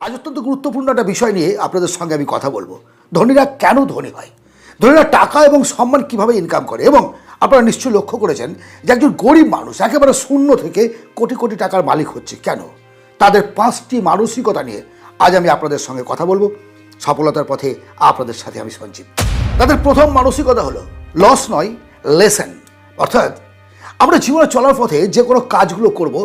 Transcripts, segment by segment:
আজ অত্যন্ত গুরুত্বপূর্ণ একটা বিষয় নিয়ে আপনাদের সঙ্গে আমি কথা বলব। ধনীরা কেন ধনী হয়? ধনীরা টাকা এবং সম্মান কীভাবে ইনকাম করে? এবং আপনারা নিশ্চয়ই লক্ষ্য করেছেন যে একজন গরিব মানুষ একেবারে শূন্য থেকে কোটি কোটি টাকার মালিক হচ্ছে কেন? তাদের পাঁচটি মানসিকতা নিয়ে আজ আমি আপনাদের সঙ্গে কথা বলব। সফলতার পথে আপনাদের সাথে আমি সঞ্জীব। তাদের প্রথম মানসিকতা হলো লস নয় লেসেন অর্থাৎ আমরা জীবনে চলার পথে যে কোনো কাজগুলো করব,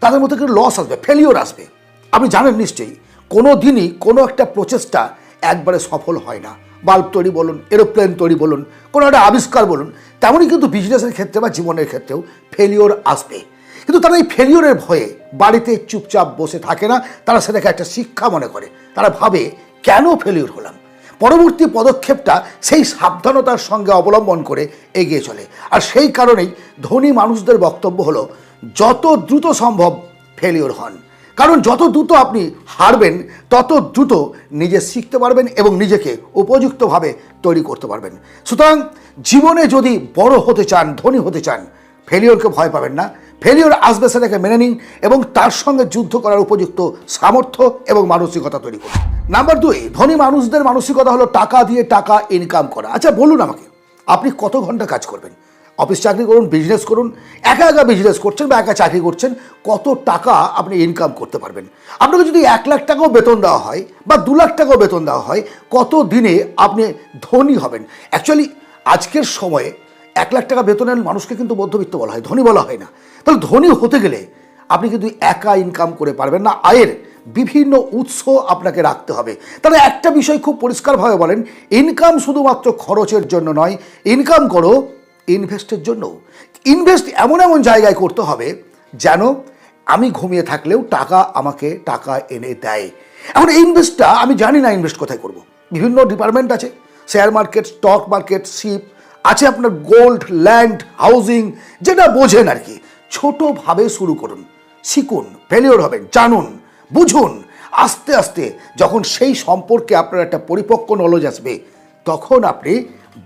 তাদের মধ্যে কিন্তু লস আসবে ফেলিওর আসবে। আপনি জানেন নিশ্চয়ই কোনো দিনই কোনো একটা প্রচেষ্টা একবারে সফল হয় না। বাল্ব তৈরি বলুন, এরোপ্লেন তৈরি বলুন, কোনো একটা আবিষ্কার বলুন, তেমনই কিন্তু বিজনেসের ক্ষেত্রে বা জীবনের ক্ষেত্রেও ফেলিওর আসবে। কিন্তু তারা এই ফেলিওরের ভয়ে বাড়িতে চুপচাপ বসে থাকে না, তারা সেটাকে একটা শিক্ষা মনে করে। তারা ভাবে, কেন ফেলিওর হলাম? পরবর্তী পদক্ষেপটা সেই সাবধানতার সঙ্গে অবলম্বন করে এগিয়ে চলে। আর সেই কারণেই ধনী মানুষদের বক্তব্য হলো, যত দ্রুত সম্ভব ফেলিওর হন। কারণ যত দ্রুত আপনি হারবেন, তত দ্রুত নিজে শিখতে পারবেন এবং নিজেকে উপযুক্তভাবে তৈরি করতে পারবেন। সুতরাং জীবনে যদি বড় হতে চান, ধনী হতে চান ফেলিওরকে ভয় পাবেন না। ফেলিওর আসবে সেটাকে মেনে নিন এবং তার সঙ্গে যুদ্ধ করার উপযুক্ত সামর্থ্য এবং মানসিকতা তৈরি করুন। নাম্বার দুই ধনী মানুষদের মানসিকতা হলো টাকা দিয়ে টাকা ইনকাম করা। আচ্ছা বলুন আমাকে, আপনি কত ঘণ্টা কাজ করবেন? অফিস চাকরি করুন বিজনেস করুন, একা একা বিজনেস করছেন বা একা চাকরি করছেন, কত টাকা আপনি ইনকাম করতে পারবেন? আপনাকে যদি এক লাখ টাকাও বেতন দেওয়া হয় বা দু লাখ টাকাও বেতন দেওয়া হয়, কত দিনে আপনি ধনী হবেন? অ্যাকচুয়ালি আজকের সময়ে এক লাখ টাকা বেতনের মানুষকে কিন্তু মধ্যবিত্ত বলা হয়, ধনী বলা হয় না। তাহলে ধনী হতে গেলে আপনি কিন্তু একা ইনকাম করে পারবেন না, আয়ের বিভিন্ন উৎস আপনাকে রাখতে হবে। তাহলে একটা বিষয় খুব পরিষ্কারভাবে বলেন ইনকাম শুধুমাত্র খরচের জন্য নয় ইনকাম করো ইনভেস্টের জন্য। ইনভেস্ট এমন এমন জায়গায় করতে হবে যেন আমি ঘুমিয়ে থাকলেও টাকা আমাকে টাকা এনে দেয়। এখন এই ইনভেস্টটা আমি জানি না ইনভেস্ট কোথায় করব। বিভিন্ন ডিপার্টমেন্ট আছে share market stock market ship আছে আপনার গোল্ড ল্যান্ড হাউজিং যেটা বোঝেন আর কি। ছোটোভাবে শুরু করুন, শিখুন ফেলিওর হবেন, জানুন, বুঝুন। আস্তে আস্তে যখন সেই সম্পর্কে আপনার একটা পরিপক্ক নলেজ আসবে, তখন আপনি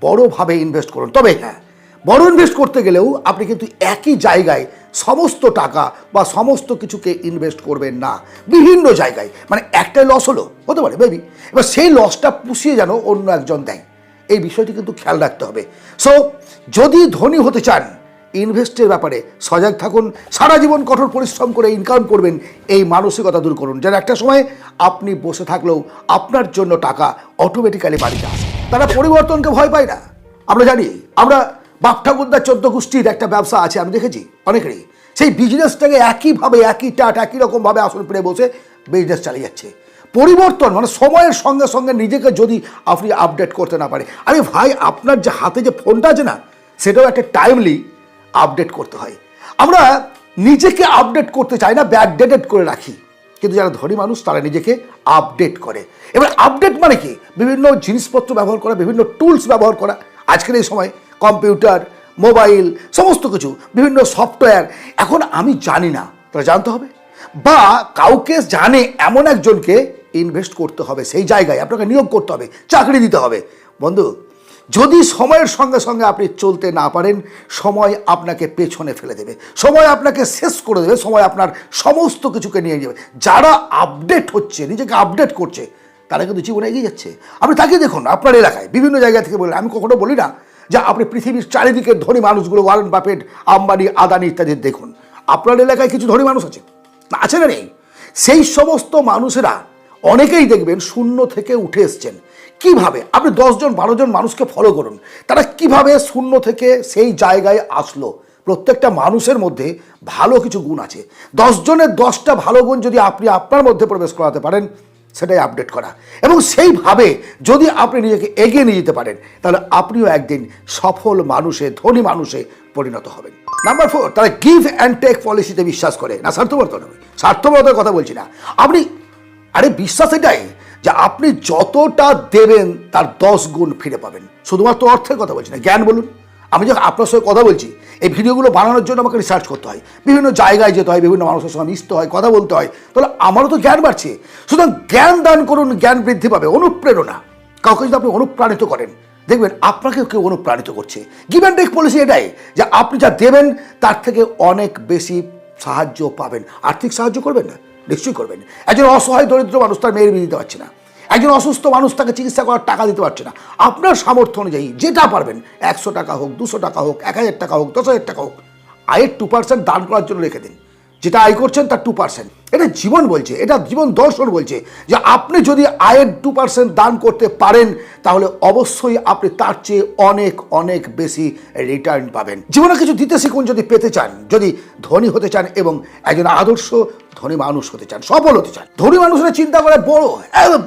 বড়োভাবে ইনভেস্ট করুন। তবে হ্যাঁ বড় ইনভেস্ট করতে গেলেও আপনি কিন্তু একই জায়গায় সমস্ত টাকা বা সমস্ত কিছুকে ইনভেস্ট করবেন না। বিভিন্ন জায়গায়। মানে একটাই লস হলো, হতে পারে বেবি এবার সেই লসটা পুষিয়ে যেন অন্য একজন দেয়। এই বিষয়টি কিন্তু খেয়াল রাখতে হবে। সো যদি ধনী হতে চান ইনভেস্টের ব্যাপারে সজাগ থাকুন। সারা জীবন কঠোর পরিশ্রম করে ইনকাম করবেন, এই মানসিকতা দূর করুন। যেন একটা সময় আপনি বসে থাকলেও আপনার জন্য টাকা অটোমেটিক্যালি বাড়িতে আসে। তারা পরিবর্তনকে ভয় পায় না। আমরা জানি, আমরা বাপ ঠাকুরদার চোদ্দ গোষ্ঠীর একটা ব্যবসা আছে, আমি দেখেছি, অনেকেরই। সেই বিজনেসটাকে একইভাবে, একই টাট, একই রকমভাবে আসন পেরে বসে বিজনেস চালিয়ে যাচ্ছে। পরিবর্তন মানে সময়ের সঙ্গে সঙ্গে নিজেকে যদি আপনি আপডেট করতে না পারে আরে ভাই, আপনার যে হাতে যে ফোনটা আছে না, সেটাও একটা টাইমলি আপডেট করতে হয়। আমরা নিজেকে আপডেট করতে চাই না ব্যাকডেটেড করে রাখি। কিন্তু যারা ধনী মানুষ, তারা নিজেকে আপডেট করে। এবার আপডেট মানে কি? বিভিন্ন জিনিসপত্র ব্যবহার করা, বিভিন্ন টুলস ব্যবহার করা। আজকের এই সময় কম্পিউটার, মোবাইল, সমস্ত কিছু, বিভিন্ন সফটওয়্যার, এখন আমি জানি না। তারা জানতে হবে? বা কাউকে জানে এমন একজনকে ইনভেস্ট করতে হবে, সেই জায়গায় আপনাকে নিয়োগ করতে হবে, চাকরি দিতে হবে। বন্ধু, যদি সময়ের সঙ্গে সঙ্গে আপনি চলতে না পারেন, সময় আপনাকে পেছনে ফেলে দেবে। সময় আপনাকে শেষ করে দেবে, সময় আপনার সমস্ত কিছুকে নিয়ে যাবে। যারা আপডেট হচ্ছে, নিজেকে আপডেট করছে, তারা কিন্তু জীবনে এগিয়ে যাচ্ছে। আপনি তাকে দেখুন, আপনার এলাকায়, বিভিন্ন জায়গা থেকে বললেন, আমি কখনো বলি না যে আপনি পৃথিবীর চারিদিকে ধনী মানুষগুলো, ওয়ারেন বাফেট, আম্বানি, আদানি ইত্যাদি দেখুন। আপনার এলাকায় কিছু ধনী মানুষ আছে? না আছে না নেই সেই সমস্ত মানুষেরা অনেকেই দেখবেন শূন্য থেকে উঠে এসছেন। কীভাবে? আপনি দশজন বারো জন মানুষকে ফলো করুন। তারা কীভাবে শূন্য থেকে সেই জায়গায় আসলো? প্রত্যেকটা মানুষের মধ্যে ভালো কিছু গুণ আছে। দশজনের দশটা ভালো গুণ যদি আপনি আপনার মধ্যে প্রবেশ করাতে পারেন সেটাই আপডেট করা। এবং সেইভাবে যদি আপনি নিজেকে এগিয়ে নিয়ে যেতে পারেন, তাহলে আপনিও একদিন সফল মানুষে, ধনী মানুষে পরিণত হবেন। নাম্বার ফোর তারা গিভ অ্যান্ড টেক পলিসিতে বিশ্বাস করে। না স্বার্থবর্তন হবে স্বার্থবর্তনের কথা বলছি না। আপনি, আরে বিশ্বাস এটাই যে আপনি যতটা দেবেন, তার দশ গুণ ফিরে পাবেন। শুধুমাত্র অর্থের কথা বলছি না, জ্ঞান বলুন। আমি যখন আপনার সঙ্গে কথা বলছি এই ভিডিওগুলো বানানোর জন্য আমাকে রিসার্চ করতে হয়। বিভিন্ন জায়গায় যেতে হয়, বিভিন্ন মানুষের সঙ্গে মিশতে হয়, কথা বলতে হয়। তাহলে আমারও তো জ্ঞান বাড়ছে। সুতরাং জ্ঞান দান করুন, জ্ঞান বৃদ্ধি পাবে, অনুপ্রেরণা। কাউকে যদি আপনি অনুপ্রাণিত করেন, দেখবেন আপনাকেও কেউ অনুপ্রাণিত করছে। গিভ অ্যান্ড টেক পলিসি এটাই, যে আপনি যা দেবেন, তার থেকে অনেক বেশি সাহায্য পাবেন। আর্থিক সাহায্য করবেন না? নিশ্চয়ই করবেন। একজন অসহায়, দরিদ্র মানুষ তার মেয়ের বিয়ে দিতে পারছে না। একজন অসুস্থ মানুষ তাকে চিকিৎসা করার টাকা দিতে পারছে না। আপনার সামর্থ্য অনুযায়ী যেটা পারবেন, একশো টাকা হোক, দুশো টাকা হোক, এক হাজার টাকা হোক, দশ হাজার টাকা হোক, আয়ের টু পার্সেন্ট দান করার জন্য রেখে দিন। যেটা আয় করছেন তার টু পার্সেন্ট এটা জীবন বলছে, এটা জীবন দর্শন বলছে যে আপনি যদি আয়ের টু পার্সেন্ট দান করতে পারেন, তাহলে অবশ্যই আপনি তার চেয়ে অনেক অনেক বেশি রিটার্ন পাবেন। জীবনে কিছু দিতে শিখুন যদি পেতে চান, যদি ধনী হতে চান এবং একজন আদর্শ ধনী মানুষ হতে চান, সফল হতে চান। ধনী মানুষরা চিন্তা করে, বড়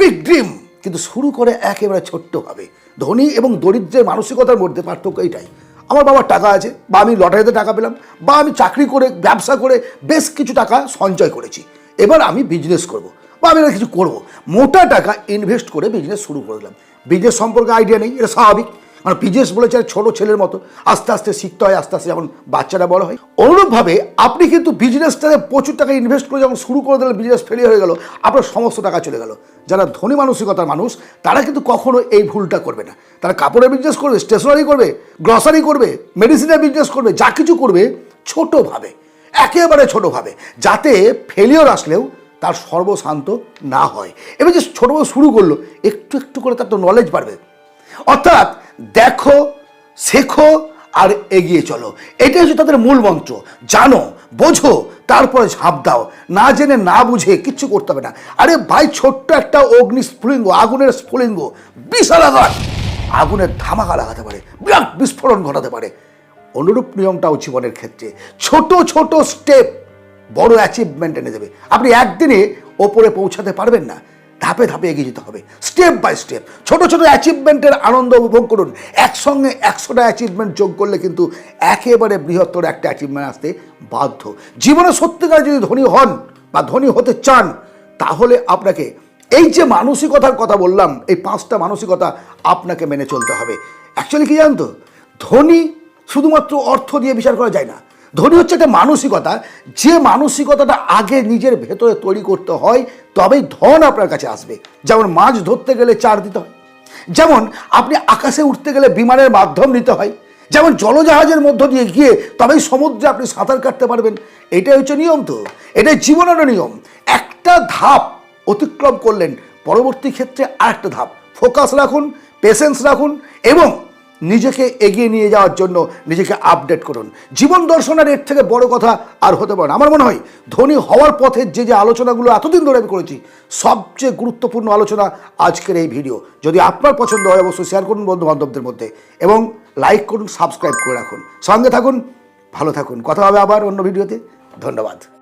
বিগ ড্রিম কিন্তু শুরু করে একেবারে ছোট্টভাবে ধনী এবং দরিদ্রের মানসিকতার মধ্যে পার্থক্য এইটাই আমার বাবার টাকা আছে, বা আমি লটারিতে টাকা পেলাম, বা আমি চাকরি করে, ব্যবসা করে বেশ কিছু টাকা সঞ্চয় করেছি। এবার আমি বিজনেস করব, বা আমি কিছু করব। মোটা টাকা ইনভেস্ট করে বিজনেস শুরু করে দিলাম। বিজনেস সম্পর্কে আইডিয়া নেই, এটা স্বাভাবিক। মানে বিজনেস বলেছে ছোট ছেলের মতো, আস্তে আস্তে শিখতে হয়, আস্তে আস্তে যেমন বাচ্চারা বড় হয়। অনুরূপভাবে আপনি কিন্তু বিজনেসটাতে প্রচুর টাকা ইনভেস্ট করে যখন শুরু করে দিলেন বিজনেস ফেলিয়ে হয়ে গেল, আপনার সমস্ত টাকা চলে গেল। যারা ধনী মানসিকতার মানুষ, তারা কিন্তু কখনো এই ভুলটা করবে না। তারা কাপড়ের বিজনেস করবে স্টেশনারি করবে গ্রসারি করবে মেডিসিনের বিজনেস করবে, যা কিছু করবে, ছোটোভাবে, একেবারে ছোটোভাবে, যাতে ফেলিওর আসলেও তার সর্বশান্ত না হয়। এবার যে ছোটোভাবে শুরু করল, একটু একটু করে তার তো নলেজ বাড়বে। অর্থাৎ দেখো, শেখো আর এগিয়ে চলো। এটাই হচ্ছে তাদের মূল মন্ত্র। জানো, বোঝো, তারপরে ঝাঁপ দাও। না জেনে, না বুঝে কিচ্ছু করতে হবে না। আরে ভাই, ছোট্ট একটা অগ্নি স্ফুলিঙ্গ, আগুনের স্ফুলিঙ্গ, বিশাল আঘাত আগুনের ধামাকা লাগাতে পারে, বিরাট বিস্ফোরণ ঘটাতে পারে। অনুরূপ নিয়মটাও জীবনের ক্ষেত্রে। ছোট ছোট স্টেপ বড় অ্যাচিভমেন্ট এনে দেবে। আপনি একদিনে ওপরে পৌঁছাতে পারবেন না। ধাপে ধাপে এগিয়ে যেতে হবে স্টেপ বাই স্টেপ ছোট ছোট অ্যাচিভমেন্টের আনন্দ উপভোগ করুন। একসঙ্গে একশোটা অ্যাচিভমেন্ট যোগ করলে কিন্তু একেবারে বৃহত্তর একটা অ্যাচিভমেন্ট আসতে বাধ্য। জীবনে সত্যিকার যদি ধনী হন বা ধনী হতে চান, তাহলে আপনাকে এই যে মানসিকতার কথা বললাম, এই পাঁচটা মানসিকতা আপনাকে মেনে চলতে হবে। অ্যাকচুয়ালি কি জানতো? ধনী শুধুমাত্র অর্থ দিয়ে বিচার করা যায় না। ধনী হচ্ছে একটা মানসিকতা, যে মানসিকতাটা আগে নিজের ভেতরে তৈরি করতে হয়, তবেই ধন আপনার কাছে আসবে। যেমন মাছ ধরতে গেলে চার দিতে হয়, যেমন আপনি আকাশে উঠতে গেলে বিমানের মাধ্যম নিতে হয়, যেমন জলজাহাজের মধ্য দিয়ে গিয়ে তবেই সমুদ্রে আপনি সাঁতার কাটতে পারবেন। এটাই হচ্ছে নিয়ম তো, এটাই জীবনেরও নিয়ম। একটা ধাপ অতিক্রম করলেন, পরবর্তী ক্ষেত্রে আরেকটা ধাপ। ফোকাস রাখুন পেশেন্স রাখুন, এবং নিজেকে এগিয়ে নিয়ে যাওয়ার জন্য নিজেকে আপডেট করুন। জীবন দর্শনের এর থেকে বড় কথা আর হতে পারে আমার মনে হয় ধনী হওয়ার পথে যে যে আলোচনাগুলো এতদিন ধরে আমি করেছি, সবচেয়ে গুরুত্বপূর্ণ আলোচনা আজকের এই ভিডিও যদি আপনার পছন্দ হয় অবশ্যই শেয়ার করুন বন্ধু বান্ধবদের মধ্যে এবং লাইক করুন সাবস্ক্রাইব করে রাখুন। সঙ্গে থাকুন, ভালো থাকুন। কথা হবে আবার অন্য ভিডিওতে ধন্যবাদ।